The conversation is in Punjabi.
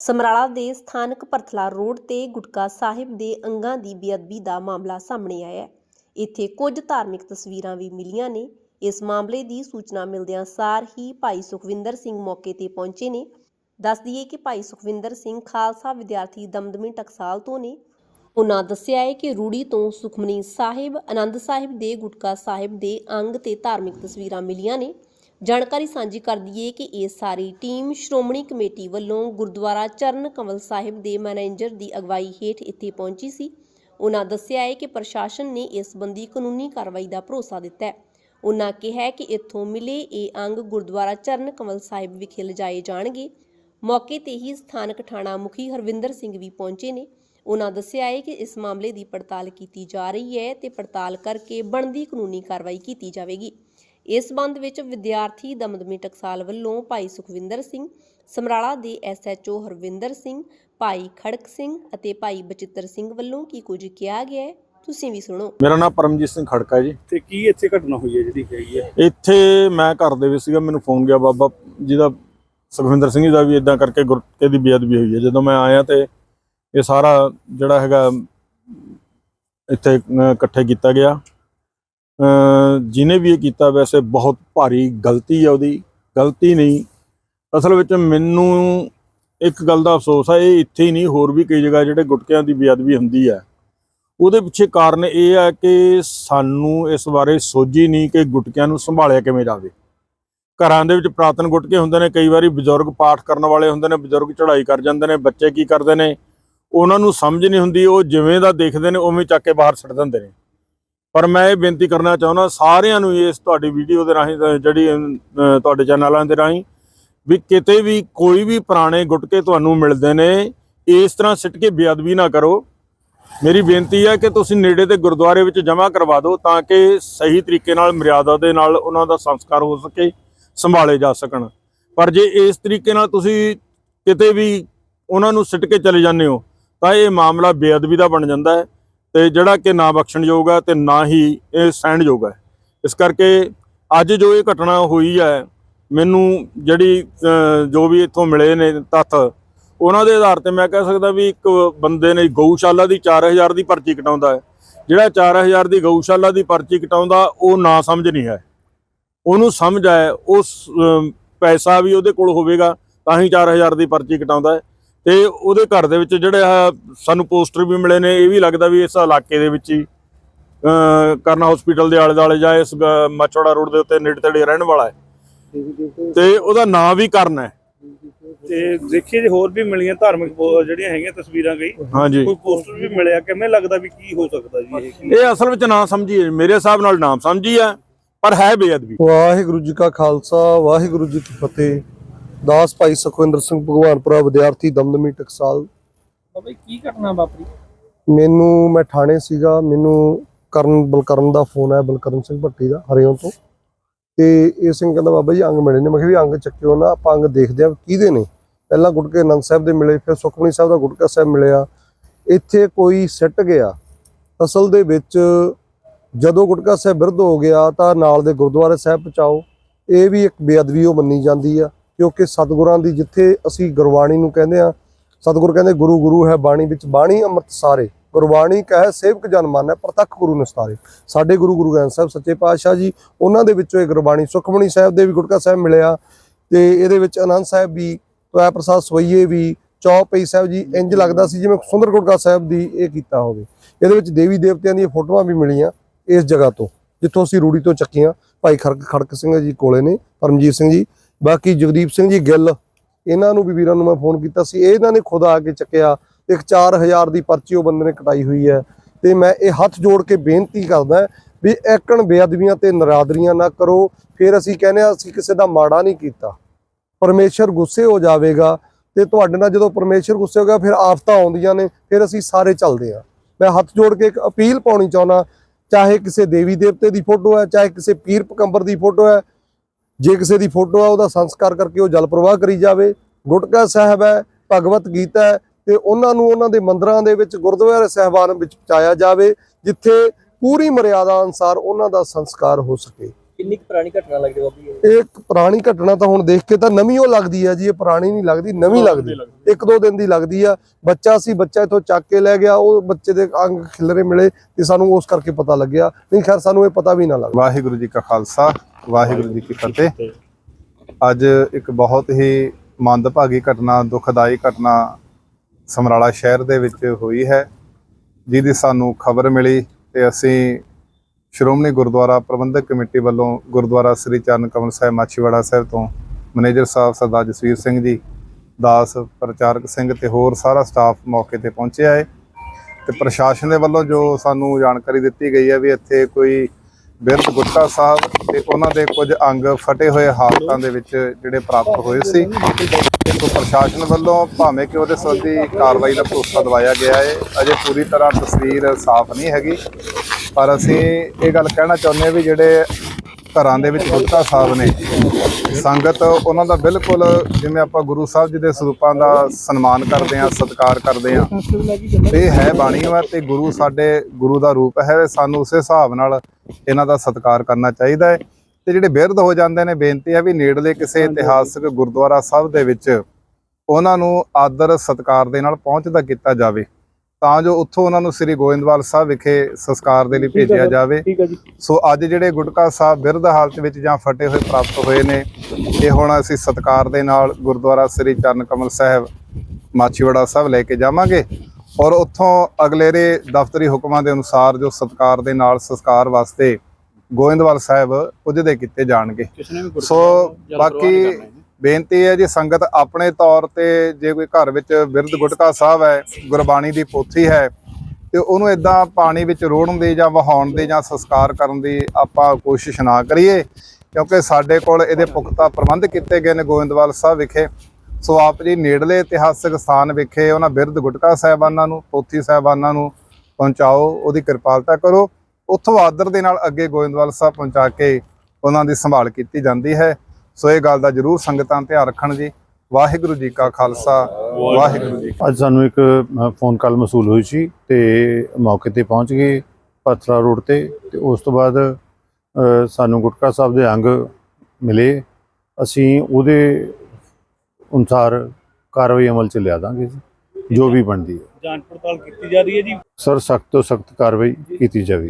ਸਮਰਾਲਾ ਦੇ ਸਥਾਨਕ ਪਰਥਲਾ ਰੋਡ ਤੇ ਗੁਟਕਾ ਸਾਹਿਬ ਦੇ ਅੰਗਾਂ ਦੀ ਬੇਅਦਬੀ ਦਾ ਮਾਮਲਾ ਸਾਹਮਣੇ ਆਇਆ ਹੈ। ਇੱਥੇ ਕੁਝ ਧਾਰਮਿਕ ਤਸਵੀਰਾਂ ਵੀ ਮਿਲੀਆਂ ਨੇ। ਇਸ ਮਾਮਲੇ ਦੀ ਸੂਚਨਾ ਮਿਲਦਿਆਂ ਸਾਰ ਹੀ ਭਾਈ ਸੁਖਵਿੰਦਰ ਸਿੰਘ ਮੌਕੇ ਤੇ ਪਹੁੰਚੇ ਨੇ। ਦੱਸ ਦਈਏ ਕਿ ਭਾਈ ਸੁਖਵਿੰਦਰ ਸਿੰਘ ਖਾਲਸਾ ਵਿਦਿਆਰਥੀ ਦਮਦਮੀ ਟਕਸਾਲ ਤੋਂ ਨੇ। ਉਹਨਾਂ ਦੱਸਿਆ ਹੈ ਕਿ ਰੂੜੀ ਤੋਂ ਸੁਖਮਨੀ ਸਾਹਿਬ, ਆਨੰਦ ਸਾਹਿਬ ਦੇ ਗੁਟਕਾ ਸਾਹਿਬ ਦੇ ਅੰਗ ਤੇ ਧਾਰਮਿਕ ਤਸਵੀਰਾਂ ਮਿਲੀਆਂ ਨੇ। ਜਾਣਕਾਰੀ ਸਾਂਝੀ ਕਰ ਦਈਏ ਕਿ ਇਹ ਸਾਰੀ ਟੀਮ ਸ਼੍ਰੋਮਣੀ ਕਮੇਟੀ ਵੱਲੋਂ ਗੁਰਦੁਆਰਾ ਚਰਨ ਕਮਲ ਸਾਹਿਬ ਦੇ ਮੈਨੇਜਰ ਦੀ ਅਗਵਾਈ ਹੇਠ ਇੱਥੇ ਪਹੁੰਚੀ ਸੀ। ਉਹਨਾਂ ਦੱਸਿਆ ਹੈ ਕਿ ਪ੍ਰਸ਼ਾਸਨ ਨੇ ਇਸ ਸੰਬੰਧੀ ਕਾਨੂੰਨੀ ਕਾਰਵਾਈ ਦਾ ਭਰੋਸਾ ਦਿੱਤਾ ਹੈ। ਉਹਨਾਂ ਕਿਹਾ ਕਿ ਇੱਥੋਂ ਮਿਲੇ ਇਹ ਅੰਗ ਗੁਰਦੁਆਰਾ ਚਰਨ ਕਮਲ ਸਾਹਿਬ ਵਿਖੇ ਲਿਜਾਏ ਜਾਣਗੇ। ਮੌਕੇ ਤੇ ਹੀ ਸਥਾਨਕ ਥਾਣਾ ਮੁਖੀ ਹਰਵਿੰਦਰ ਸਿੰਘ ਵੀ ਪਹੁੰਚੇ ਨੇ। ਉਹਨਾਂ ਦੱਸਿਆ ਹੈ ਕਿ ਇਸ ਮਾਮਲੇ ਦੀ ਪੜਤਾਲ ਕੀਤੀ ਜਾ ਰਹੀ ਹੈ ਤੇ ਪੜਤਾਲ ਕਰਕੇ ਬਣਦੀ ਕਾਨੂੰਨੀ ਕਾਰਵਾਈ ਕੀਤੀ ਜਾਵੇਗੀ। ਇਸ ਸੰਬੰਧ ਵਿੱਚ ਵਿਦਿਆਰਥੀ ਦਮਦਮੀ ਟਕਸਾਲ ਵੱਲੋਂ ਭਾਈ ਸੁਖਵਿੰਦਰ ਸਿੰਘ ਸਮਰਾਲਾ ਦੇ ਐਸਐਚਓ ਹਰਵਿੰਦਰ ਸਿੰਘ ਭਾਈ ਖੜਕ ਸਿੰਘ ਅਤੇ ਭਾਈ ਬਚਿੱਤਰ ਸਿੰਘ ਵੱਲੋਂ ਕੀ ਕੁਝ ਕਿਹਾ ਗਿਆ ਹੈ? ਤੁਸੀਂ ਵੀ ਸੁਣੋ। ਮੇਰਾ ਨਾਮ ਪਰਮਜੀਤ ਸਿੰਘ ਖੜਕਾ ਜੀ। ਤੇ ਕੀ ਇੱਥੇ ਘਟਨਾ ਹੋਈ ਹੈ ਜਿਹੜੀ ਹੈਗੀ ਹੈ? ਇੱਥੇ ਮੈਂ ਘਰ ਦੇ ਵਿੱਚ ਸੀਗਾ ਮੈਨੂੰ ਫੋਨ ਗਿਆ ਬਾਬਾ ਜਿਹਦਾ ਸੁਖਵਿੰਦਰ ਸਿੰਘ ਜੀ ਦਾ ਵੀ ਇਦਾਂ ਕਰਕੇ ਗੁਰਕੇ ਦੀ ਬੇਅਦਬੀ ਹੋਈ ਹੈ। ਜਦੋਂ ਮੈਂ ਆਇਆ ਤੇ ਇਹ ਸਾਰਾ ਜਿਹੜਾ ਹੈਗਾ ਇੱਥੇ ਇਕੱਠੇ ਕੀਤਾ ਗਿਆ। ਅ ਜਿਹਨੇ ਵੀ ਇਹ ਕੀਤਾ ਵੈਸੇ ਬਹੁਤ ਭਾਰੀ ਗਲਤੀ ਹੈ ਉਹਦੀ, ਗਲਤੀ ਨਹੀਂ। ਅਸਲ ਵਿੱਚ ਮੈਨੂੰ ਇੱਕ ਗੱਲ ਦਾ ਅਫਸੋਸ ਹੈ ਇਹ ਇੱਥੇ ਹੀ ਨਹੀਂ, ਹੋਰ ਵੀ ਕਈ ਜਗ੍ਹਾ ਜਿਹੜੇ ਗੁਟਕਿਆਂ ਦੀ ਬੇਅਦਬੀ ਹੁੰਦੀ ਹੈ ਉਹਦੇ ਪਿੱਛੇ ਕਾਰਨ ਇਹ ਹੈ ਕਿ ਸਾਨੂੰ ਇਸ ਬਾਰੇ ਸੋਝੀ ਨਹੀਂ ਕਿ ਗੁਟਕਿਆਂ ਨੂੰ ਸੰਭਾਲਿਆ ਕਿਵੇਂ ਜਾਵੇ। ਘਰਾਂ ਦੇ ਵਿੱਚ ਪ੍ਰਾਤਨ ਗੁਟਕੇ ਹੁੰਦੇ ਨੇ, ਕਈ ਵਾਰੀ ਬਜ਼ੁਰਗ ਪਾਠ ਕਰਨ ਵਾਲੇ ਹੁੰਦੇ ਨੇ, ਬਜ਼ੁਰਗ ਚੜ੍ਹਾਈ ਕਰ ਜਾਂਦੇ ਨੇ, ਬੱਚੇ ਕੀ ਕਰਦੇ ਨੇ, ਉਹਨਾਂ ਨੂੰ ਸਮਝ ਨਹੀਂ ਹੁੰਦੀ, ਉਹ ਜਿਵੇਂ ਦਾ ਦੇਖਦੇ ਨੇ, ਉਵੇਂ ਚੱਕ ਕੇ ਬਾਹਰ ਸੁੱਟ ਦਿੰਦੇ ਨੇ। ਪਰ ਮੈਂ ਇਹ ਬੇਨਤੀ ਕਰਨਾ ਚਾਹੁੰਦਾ, ਸਾਰਿਆਂ ਨੂੰ ਇਸ ਤੁਹਾਡੀ ਵੀਡੀਓ ਦੇ ਰਾਹੀਂ ਜਿਹੜੀ ਤੁਹਾਡੇ ਚੈਨਲਾਂ ਦੇ ਰਾਹੀਂ ਵੀ ਕਿਤੇ ਵੀ ਕੋਈ ਵੀ ਪੁਰਾਣੇ ਗੁਟਕੇ ਤੁਹਾਨੂੰ ਮਿਲਦੇ ਨੇ, ਇਸ ਤਰ੍ਹਾਂ ਸਿੱਟ ਕੇ ਬੇਅਦਬੀ ਨਾ ਕਰੋ। ਮੇਰੀ ਬੇਨਤੀ ਹੈ ਕਿ ਤੁਸੀਂ ਨੇੜੇ ਦੇ ਗੁਰਦੁਆਰੇ ਵਿੱਚ ਜਮ੍ਹਾਂ ਕਰਵਾ ਦਿਓ ਤਾਂ ਕਿ ਸਹੀ ਤਰੀਕੇ ਨਾਲ ਮਰਿਆਦਾ ਦੇ ਨਾਲ ਉਹਨਾਂ ਦਾ ਸੰਸਕਾਰ ਹੋ ਸਕੇ, ਸੰਭਾਲੇ ਜਾ ਸਕਣ। ਪਰ ਜੇ ਇਸ ਤਰੀਕੇ ਨਾਲ ਤੁਸੀਂ ਕਿਤੇ ਵੀ ਉਹਨਾਂ ਨੂੰ ਸਿੱਟ ਕੇ ਚਲੇ ਜਾਂਦੇ ਹੋ, ਤਾਂ ਇਹ ਮਾਮਲਾ ਬੇਅਦਬੀ ਦਾ ਬਣ ਜਾਂਦਾ ਹੈ। ਤੇ ਜਿਹੜਾ ਕਿ ਨਾ ਬਖਸ਼ਣਯੋਗ ਹੈ ਤੇ ਨਾ ਹੀ ਇਹ ਸਹਿਣਯੋਗ ਹੈ। ਇਸ ਕਰਕੇ ਅੱਜ ਜੋ ਇਹ ਘਟਨਾ ਹੋਈ ਹੈ, ਮੈਨੂੰ ਜਿਹੜੀ ਜੋ ਵੀ ਇੱਥੋਂ ਮਿਲੇ ਨੇ ਤੱਥ, ਉਹਨਾਂ ਦੇ ਆਧਾਰ ਤੇ ਮੈਂ ਕਹਿ ਸਕਦਾ ਵੀ ਇੱਕ ਬੰਦੇ ਨੇ ਗਊਸ਼ਾਲਾ ਦੀ 4000 ਦੀ ਪਰਚੀ ਕਟਾਉਂਦਾ ਹੈ। ਜਿਹੜਾ 4000 ਦੀ ਗਊਸ਼ਾਲਾ ਦੀ ਪਰਚੀ ਕਟਾਉਂਦਾ, ਉਹ ਨਾ ਸਮਝ ਨਹੀਂ ਹੈ। ਉਹਨੂੰ ਸਮਝ ਹੈ, ਉਸ ਪੈਸਾ ਵੀ ਉਹਦੇ ਕੋਲ ਹੋਵੇਗਾ, ਤਾਂ ਹੀ 4000 ਦੀ ਪਰਚੀ ਕਟਾਉਂਦਾ ਹੈ। ਤੇ ਉਹਦੇ ਘਰ ਦੇ ਵਿੱਚ ਜਿਹੜੇ ਆ ਸਾਨੂੰ ਪੋਸਟਰ ਵੀ ਮਿਲੇ ਨੇ ਇਹ ਵੀ ਲੱਗਦਾ ਵੀ ਇਸ ਇਲਾਕੇ ਦੇ ਵਿੱਚ ਹੀ ਕਰਨਾ ਹਸਪੀਟਲ ਦੇ ਆਲੇ ਦੁਆਲੇ ਜਾਂ ਇਸ ਮਚੌੜਾ ਰੋਡ ਦੇ ਉੱਤੇ ਨੇੜੇ ਤੇੜੇ ਰਹਿਣ ਵਾਲਾ ਹੈ। ਤੇ ਉਹਦਾ ਨਾਂ ਵੀ ਕਰਨ ਹੈ। ਤੇ ਦੇਖੀਏ ਜੇ ਹੋਰ ਵੀ ਮਿਲੀਆਂ ਧਾਰਮਿਕ ਜਿਹੜੀਆਂ ਹੈਗੀਆਂ ਤਸਵੀਰਾਂ ਗਈ ਹਾਂਜੀ। ਕੋਈ ਪੋਸਟਰ ਵੀ ਮਿਲਿਆ ਕਿਵੇਂ ਲੱਗਦਾ ਵੀ ਕੀ ਹੋ ਸਕਦਾ ਜੀ ਇਹ ਅਸਲ ਵਿੱਚ ਨਾ ਸਮਝੀਏ ਮੇਰੇ ਹਿਸਾਬ ਨਾਲ ਨਾਮ ਸਮਝੀ ਹੈ ਪਰ ਹੈ ਬੇਅਦਬੀ। ਵਾਹਿਗੁਰੂ ਜੀ ਕਾ ਖਾਲਸਾ ਵਾਹਿਗੁਰੂ ਜੀ ਕੀ ਫਤਿਹ। ਦਾਸ ਭਾਈ ਸੁਖਵਿੰਦਰ ਸਿੰਘ ਭਗਵਾਨਪੁਰਾ ਵਿਦਿਆਰਥੀ ਦਮਦਮੀ ਟਕਸਾਲ। ਬਾਬਾ ਜੀ ਕੀ ਘਟਨਾ ਵਾਪਰੀ? ਮੈਨੂੰ ਮੈਂ ਥਾਣੇ ਸੀਗਾ ਮੈਨੂੰ ਕਰਨ ਬਲਕਰਨ ਦਾ ਫੋਨ ਆਇਆ ਬਲਕਰਨ ਸਿੰਘ ਭੱਟੀ ਦਾ ਹਰਿਓਂ ਤੋਂ। ਤੇ ਇਹ ਸਿੰਘ ਕਹਿੰਦਾ ਬਾਬਾ ਜੀ ਅੰਗ ਮਿਲੇ ਨੇ। ਮੈਂ ਕਿਹਾ ਵੀ ਅੰਗ ਚੱਕਿਓ ਨਾ ਆਪਾਂ ਅੰਗ ਦੇਖਦੇ ਆ ਕਿਹਦੇ ਨੇ? ਪਹਿਲਾਂ ਗੁਟਕੇ ਅਨੰਦ ਸਾਹਿਬ ਦੇ ਮਿਲੇ ਫਿਰ ਸੁਖਮਨੀ ਸਾਹਿਬ ਦਾ ਗੁਟਕਾ ਸਾਹਿਬ ਮਿਲਿਆ। ਇੱਥੇ ਕੋਈ ਸਿੱਟ ਗਿਆ। ਅਸਲ ਦੇ ਵਿੱਚ ਜਦੋਂ ਗੁਟਕਾ ਸਾਹਿਬ ਬਿਰਧ ਹੋ ਗਿਆ ਤਾਂ ਨਾਲ ਦੇ ਗੁਰਦੁਆਰੇ ਸਾਹਿਬ ਪਹੁੰਚਾਓ। ਇਹ ਵੀ ਇੱਕ ਬੇਅਦਬੀ ਉਹ ਮੰਨੀ ਜਾਂਦੀ ਆ। ਕਿਉਂਕਿ ਸਤਿਗੁਰਾਂ ਦੀ ਜਿੱਥੇ ਅਸੀਂ ਗੁਰਬਾਣੀ ਨੂੰ ਕਹਿੰਦੇ ਆ ਸਤਿਗੁਰ ਕਹਿੰਦੇ ਗੁਰੂ ਗੁਰੂ ਹੈ ਬਾਣੀ ਵਿੱਚ, ਬਾਣੀ ਅੰਮ੍ਰਿਤ ਸਾਰੇ। ਗੁਰਬਾਣੀ ਕਹੇ ਸੇਵਕ ਜਨ ਮਾਨੈ, ਪ੍ਰਤੱਖ ਗੁਰੂ ਨਿਸਤਾਰੇ। ਸਾਡੇ ਗੁਰੂ ਗੁਰੂ ਗ੍ਰੰਥ ਸਾਹਿਬ, ਸੱਚੇ ਪਾਤਸ਼ਾਹ ਜੀ, ਉਹਨਾਂ ਦੇ ਵਿੱਚੋਂ ਇਹ ਗੁਰਬਾਣੀ ਸੁਖਮਣੀ ਸਾਹਿਬ ਦੇ ਵੀ ਗੁਟਕਾ ਸਾਹਿਬ ਮਿਲਿਆ ਤੇ ਇਹਦੇ ਵਿੱਚ ਆਨੰਦ ਸਾਹਿਬ ਵੀ, ਤੋਇਆ ਪ੍ਰਸਾਦ ਸਵਈਏ ਵੀ ਚੌਪਈ ਸਾਹਿਬ ਜੀ ਇੰਜ ਲੱਗਦਾ ਸੀ ਜਿਵੇਂ ਸੁੰਦਰ ਗੁਟਕਾ ਸਾਹਿਬ ਦੀ ਇਹ ਕੀਤਾ ਹੋਵੇ। ਇਹਦੇ ਵਿੱਚ ਦੇਵੀ ਦੇਵਤਿਆਂ ਦੀਆਂ ਫੋਟੋਆਂ ਵੀ ਮਿਲੀਆਂ ਇਸ ਜਗ੍ਹਾ ਤੋਂ, ਜਿੱਥੋਂ ਅਸੀਂ ਰੂੜੀ ਤੋਂ ਚੱਕੀਆਂ। ਭਾਈ ਖੜਕ ਖੜਕ ਸਿੰਘ ਜੀ ਕੋਲੇ ਨੇ, ਪਰਮਜੀਤ ਸਿੰਘ ਜੀ ਬਾਕੀ ਜਗਦੀਪ ਸਿੰਘ ਜੀ ਗਿੱਲ, ਇਹਨਾਂ ਨੂੰ ਵੀ ਵੀਰਾਂ ਨੂੰ ਮੈਂ ਫੋਨ ਕੀਤਾ ਸੀ। ਇਹਨਾਂ ਨੇ ਖੁਦ ਆ ਕੇ ਚੱਕਿਆ। ਇੱਕ 4000 ਦੀ ਪਰਚੀ ਉਹ ਬੰਦੇ ਨੇ ਕਟਾਈ ਹੋਈ ਹੈ। ਤੇ ਮੈਂ ਇਹ ਹੱਥ ਜੋੜ ਕੇ ਬੇਨਤੀ ਕਰਦਾ ਵੀ ਐਕਣ ਬੇਅਦਬੀਆਂ ਤੇ ਨਰਾਦਰੀਆਂ ਨਾ ਕਰੋ। ਫਿਰ ਅਸੀਂ ਕਹਿੰਦੇ ਆ ਅਸੀਂ ਕਿਸੇ ਦਾ ਮਾੜਾ ਨਹੀਂ ਕੀਤਾ। ਪਰਮੇਸ਼ਰ ਗੁੱਸੇ ਹੋ ਜਾਵੇਗਾ ਤੇ ਤੁਹਾਡੇ ਨਾਲ ਜਦੋਂ ਪਰਮੇਸ਼ਰ ਗੁੱਸੇ ਹੋ ਗਿਆ, ਫਿਰ ਆਫਤਾਂ ਆਉਂਦੀਆਂ ਨੇ, ਫਿਰ ਅਸੀਂ ਸਾਰੇ ਚੱਲਦੇ ਆ ਮੈਂ ਹੱਥ ਜੋੜ ਕੇ ਇੱਕ ਅਪੀਲ ਪਾਉਣੀ ਚਾਹੁੰਦਾ, ਚਾਹੇ ਕਿਸੇ ਦੇਵੀ ਦੇਵਤੇ ਦੀ ਫੋਟੋ ਹੈ, ਚਾਹੇ ਕਿਸੇ ਪੀਰ ਪਕੰਬਰ ਦੀ ਫੋਟੋ ਹੈ ਜੇ ਕਿਸੇ ਦੀ ਫੋਟੋ ਹੈ ਉਹਦਾ ਸੰਸਕਾਰ ਕਰਕੇ ਉਹ ਜਲ ਪ੍ਰਵਾਹ ਕਰੀ ਜਾਵੇ। ਗੁਟਕਾ ਸਾਹਿਬ ਹੈ, ਭਗਵਤ ਗੀਤਾ ਹੈ ਤੇ ਉਹਨਾਂ ਨੂੰ ਉਹਨਾਂ ਦੇ ਮੰਦਰਾਂ ਦੇ ਵਿੱਚ ਗੁਰਦੁਆਰੇ ਸਹਿਬਾਨ ਵਿੱਚ ਪਹੁੰਚਾਇਆ ਜਾਵੇ, ਜਿੱਥੇ ਪੂਰੀ ਮਰਿਆਦਾ ਅਨੁਸਾਰ ਉਹਨਾਂ ਦਾ ਸੰਸਕਾਰ ਹੋ ਸਕੇ। ਕਿੰਨੀ ਕੁ ਪੁਰਾਣੀ ਘਟਨਾ ਲੱਗਦੀ ਬਾਪੂ ਇਹ ਇੱਕ ਪੁਰਾਣੀ ਘਟਨਾ ਤਾਂ ਹੁਣ ਦੇਖ ਕੇ ਤਾਂ ਨਵੀਂ ਉਹ ਲੱਗਦੀ ਹੈ ਜੀ ਇਹ ਪੁਰਾਣੀ ਨਹੀਂ ਲੱਗਦੀ ਨਵੀਂ ਲੱਗਦੀ। ਇੱਕ ਦੋ ਦਿਨ ਦੀ ਲੱਗਦੀ ਆ। ਬੱਚਾ ਸੀ ਬੱਚਾ ਇਥੋਂ ਚੱਕ ਕੇ ਲੈ ਗਿਆ ਉਹ ਬੱਚੇ ਦੇ ਅੰਗ ਖਿਲਰੇ ਮਿਲੇ ਤੇ ਸਾਨੂੰ ਉਸ ਕਰਕੇ ਪਤਾ ਲੱਗਿਆ। ਨਹੀਂ ਖੈਰ ਸਾਨੂੰ ਇਹ ਪਤਾ ਵੀ ਨਾ ਲੱਗਾ। ਵਾਹਿਗੁਰੂ ਜੀ ਕਾ ਖਾਲਸਾ ਵਾਹਿਗੁਰੂ ਜੀ ਕੀ ਫਤਿਹ। ਅੱਜ ਇੱਕ ਬਹੁਤ ਹੀ ਮੰਦਭਾਗੀ ਘਟਨਾ ਦੁਖਦਾਈ ਘਟਨਾ ਸਮਰਾਲਾ ਸ਼ਹਿਰ ਦੇ ਵਿੱਚ ਹੋਈ ਹੈ ਜਿਹਦੀ ਸਾਨੂੰ ਖਬਰ ਮਿਲੀ ਤੇ ਅਸੀਂ ਸ਼੍ਰੋਮਣੀ ਗੁਰਦੁਆਰਾ ਪ੍ਰਬੰਧਕ ਕਮੇਟੀ ਵੱਲੋਂ ਗੁਰਦੁਆਰਾ ਸ੍ਰੀ ਚਰਨ ਕਮਲ ਸਾਹਿਬ ਮਾਛੀਵਾੜਾ ਸਾਹਿਬ ਤੋਂ ਮੈਨੇਜਰ ਸਾਹਿਬ ਸਰਦਾਰ ਜਸਵੀਰ ਸਿੰਘ ਜੀ, ਦਾਸ ਪ੍ਰਚਾਰਕ ਸਿੰਘ ਤੇ ਹੋਰ ਸਾਰਾ ਸਟਾਫ ਮੌਕੇ ਤੇ ਪਹੁੰਚਿਆ ਹੈ। ਤੇ ਪ੍ਰਸ਼ਾਸਨ ਦੇ ਵੱਲੋਂ ਜੋ ਸਾਨੂੰ ਜਾਣਕਾਰੀ ਦਿੱਤੀ ਗਈ ਹੈ ਵੀ ਇੱਥੇ ਕੋਈ ਬਿਰਧ ਗੁਟਕਾ ਸਾਹਿਬ ਤੇ ਉਹਨਾਂ ਦੇ ਕੁਝ ਅੰਗ ਫਟੇ ਹੋਏ ਹਾਲਤਾਂ ਦੇ ਵਿੱਚ ਜਿਹੜੇ ਪ੍ਰਾਪਤ ਹੋਏ ਸੀ। ਸੋ ਪ੍ਰਸ਼ਾਸਨ ਵੱਲੋਂ ਭਾਵੇਂ ਕਿ ਉਹਦੇ ਸੰਬੰਧੀ ਕਾਰਵਾਈ ਦਾ ਭਰੋਸਾ ਦਵਾਇਆ ਗਿਆ ਹੈ, ਅਜੇ ਪੂਰੀ ਤਰ੍ਹਾਂ ਤਸਵੀਰ ਸਾਫ਼ ਨਹੀਂ ਹੈਗੀ। ਪਰ ਅਸੀਂ ਇਹ ਗੱਲ ਕਹਿਣਾ ਚਾਹੁੰਦੇ ਹਾਂ ਵੀ ਜਿਹੜੇ ਘਰਾਂ ਦੇ ਵਿੱਚ ਗੁੱਟਾ ਸਾਹਿਬ ਨੇ ਸੰਗਤ ਉਹਨਾਂ ਦਾ ਬਿਲਕੁਲ ਜਿਵੇਂ ਆਪਾਂ ਗੁਰੂ ਸਾਹਿਬ ਜੀ ਦੇ ਸਰੂਪਾਂ ਦਾ ਸਨਮਾਨ ਕਰਦੇ ਹਾਂ ਸਤਿਕਾਰ ਕਰਦੇ ਹਾਂ। ਇਹ ਹੈ ਬਾਣੀ ਵਾ ਤੇ ਗੁਰੂ ਸਾਡੇ ਗੁਰੂ ਦਾ ਰੂਪ ਹੈ ਸਾਨੂੰ ਉਸੇ ਹਿਸਾਬ ਨਾਲ ਇਹਨਾਂ ਦਾ ਸਤਿਕਾਰ ਕਰਨਾ ਚਾਹੀਦਾ ਹੈ। ਤੇ ਜਿਹੜੇ ਬਿਰਧ ਹੋ ਜਾਂਦੇ ਨੇ ਬੇਨਤੀ ਹੈ ਵੀ ਨੇੜਲੇ ਕਿਸੇ ਇਤਿਹਾਸਕ ਗੁਰਦੁਆਰਾ ਸਾਹਿਬ ਦੇ ਵਿੱਚ ਉਹਨਾਂ ਨੂੰ ਆਦਰ ਸਤਿਕਾਰ ਦੇ ਨਾਲ ਪਹੁੰਚਦਾ ਕੀਤਾ ਜਾਵੇ। ਤਾਂ ਜੋ ਉੱਥੋਂ ਉਹਨਾਂ ਨੂੰ ਸ੍ਰੀ ਗੋਇੰਦਵਾਲ ਸਾਹਿਬ ਵਿਖੇ ਸੰਸਕਾਰ ਦੇ ਲਈ ਭੇਜਿਆ ਜਾਵੇ। ਸੋ ਅੱਜ ਜਿਹੜੇ ਗੁਟਕਾ ਸਾਹਿਬ ਬਿਰਧ ਹਾਲਤ ਵਿੱਚ ਜਾਂ ਫਟੇ ਹੋਏ ਪ੍ਰਾਪਤ ਹੋਏ ਨੇ ਇਹ ਹੁਣ ਅਸੀਂ ਸਤਿਕਾਰ ਦੇ ਨਾਲ ਗੁਰਦੁਆਰਾ ਸ੍ਰੀ ਚਰਨ ਕਮਲ ਸਾਹਿਬ ਮਾਛੀਵਾੜਾ ਸਾਹਿਬ ਲੈ ਕੇ ਜਾਵਾਂਗੇ। ਔਰ ਉੱਥੋਂ ਅਗਲੇਰੇ ਦਫ਼ਤਰੀ ਹੁਕਮਾਂ ਦੇ ਅਨੁਸਾਰ ਜੋ ਸਤਿਕਾਰ ਦੇ ਨਾਲ ਸੰਸਕਾਰ ਵਾਸਤੇ ਗੋਇੰਦਵਾਲ ਸਾਹਿਬ ਪੁੱਜਦੇ ਕੀਤੇ ਜਾਣਗੇ। ਸੋ ਬਾਕੀ ਬੇਨਤੀ ਹੈ ਜੀ, ਸੰਗਤ ਆਪਣੇ ਤੌਰ ਤੇ ਜੇ ਕੋਈ ਘਰ ਵਿੱਚ ਬਿਰਧ ਗੁਟਕਾ ਸਾਹਿਬ ਹੈ, ਗੁਰਬਾਣੀ ਦੀ ਪੋਥੀ ਹੈ, ਤੇ ਉਹਨੂੰ ਇਦਾਂ ਪਾਣੀ ਵਿੱਚ ਰੋੜਨ ਦੀ ਜਾਂ ਵਹਾਉਣ ਦੀ ਜਾਂ ਸੰਸਕਾਰ ਕਰਨ ਦੀ ਆਪਾਂ ਕੋਸ਼ਿਸ਼ ਨਾ ਕਰੀਏ, ਕਿਉਂਕਿ ਸਾਡੇ ਕੋਲ ਇਹਦੇ ਪੁਖਤਾ ਪ੍ਰਬੰਧ ਕੀਤੇ ਗਏ ਨੇ ਗੋਇੰਦਵਾਲ ਸਾਹਿਬ ਵਿਖੇ। ਸੋ ਆਪ ਜੀ ਨੇੜਲੇ ਇਤਿਹਾਸਕ ਸਥਾਨ ਵਿਖੇ ਉਹਨਾਂ ਬਿਰਧ ਗੁਟਕਾ ਸਾਹਿਬਾਨਾਂ ਨੂੰ, ਪੋਥੀ ਸਾਹਿਬਾਨਾਂ ਨੂੰ ਪਹੁੰਚਾਓ, ਉਹਦੀ ਕਿਰਪਾਲਤਾ ਕਰੋ। ਉੱਥੋਂ ਆਦਰ ਦੇ ਨਾਲ ਅੱਗੇ ਗੋਇੰਦਵਾਲ ਸਾਹਿਬ ਪਹੁੰਚਾ ਕੇ ਉਹਨਾਂ ਦੀ ਸੰਭਾਲ ਕੀਤੀ ਜਾਂਦੀ ਹੈ। ਸੋ ਇਹ ਗੱਲ ਦਾ ਜਰੂਰ ਸੰਗਤਾਂ ਧਿਆਨ ਰੱਖਣ ਜੀ। ਵਾਹਿਗੁਰੂ ਜੀ ਕਾ ਖਾਲਸਾ ਵਾਹਿਗੁਰੂ ਜੀ ਅੱਜ ਸਾਨੂੰ ਇੱਕ ਫੋਨ ਕਾਲ ਮਸੂਲ ਹੋਈ ਸੀ ਤੇ ਮੌਕੇ ਤੇ ਪਹੁੰਚ ਗਏ ਪਥਰਾ ਰੋਡ ਤੇ ਤੇ ਉਸ ਤੋਂ ਬਾਅਦ ਸਾਨੂੰ ਗੁਟਕਾ ਸਾਹਿਬ ਦੇ ਅੰਗ ਮਿਲੇ। ਅਸੀਂ ਉਹਦੇ ਅਨੁਸਾਰ ਕਾਰਵਾਈ ਅਮਲ ਚ ਲਿਆ ਦਾਂਗੇ ਜੀ, ਜੋ ਵੀ ਬਣਦੀ ਹੈ। ਜਾਂਚ ਪੜਤਾਲ ਕੀਤੀ ਜਾ ਰਹੀ ਹੈ ਜੀ। ਸਰ ਸਖਤ ਤੋਂ ਸਖਤ ਕਾਰਵਾਈ ਕੀਤੀ ਜਾਵੇ।